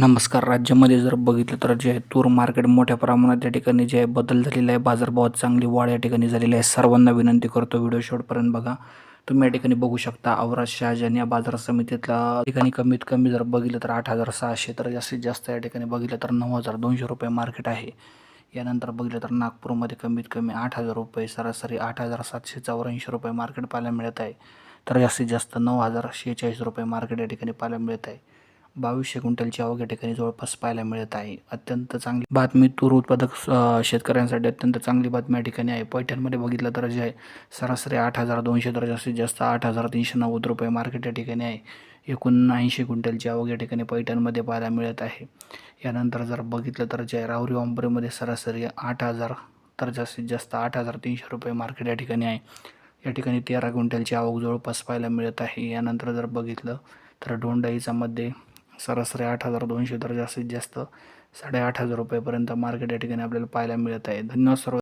नमस्कार. राज्यामध्ये जर बघितलं तर जे आहे तूर मार्केट मोठ्या प्रमाणात या ठिकाणी जे आहे बदल झालेला आहे. बाजारभावात चांगली वाढ या ठिकाणी झालेली आहे. सर्वांना विनंती करतो व्हिडिओ शेवटपर्यंत बघा. तुम्ही या ठिकाणी बघू शकता अवराज शहाजन या बाजार समितीतला ठिकाणी कमीत कमी जर बघितलं तर आठ हजार सहाशे तर जास्तीत जास्त या ठिकाणी बघितलं तर नऊ हजार दोनशे रुपये मार्केट आहे. यानंतर बघितलं तर नागपूरमध्ये कमीत कमी आठ हजार रुपये सरासरी आठ हजार सातशे चौऱ्याऐंशी रुपये मार्केट पाहायला मिळत आहे. तर जास्तीत जास्त नऊ हजार शेहेचाळीस रुपये मार्केट या ठिकाणी पाहायला मिळत आहे. बावीसशे क्विंटलची आवक या ठिकाणी जवळपास पाहायला मिळत आहे. अत्यंत चांगली बातमी तूर उत्पादक शेतकऱ्यांसाठी अत्यंत चांगली बातमी या ठिकाणी आहे. पैठणमध्ये बघितलं तर जे आहे सरासरी आठ हजार दोनशे तर जास्तीत जास्त आठ हजार तीनशे नव्वद रुपये मार्केट या ठिकाणी आहे. एकोणऐंशी क्विंटलची आवक या ठिकाणी पैठणमध्ये पाहायला मिळत आहे. यानंतर जर बघितलं तर जे आहे राहुरी वांबरेमध्ये सरासरी आठ हजार तर जास्तीत जास्त आठ हजार तीनशे रुपये मार्केट या ठिकाणी आहे. या ठिकाणी तेरा क्विंटलची आवक जवळपास पाहायला मिळत आहे. यानंतर जर बघितलं तर डोंडाईचामध्ये सरासरी आठ हजार दोनशे तर जास्तीत जास्त साडेआठ हजार रुपयेपर्यंत मार्केट या ठिकाणी आपल्याला पाहायला मिळत आहे. धन्यवाद सर्व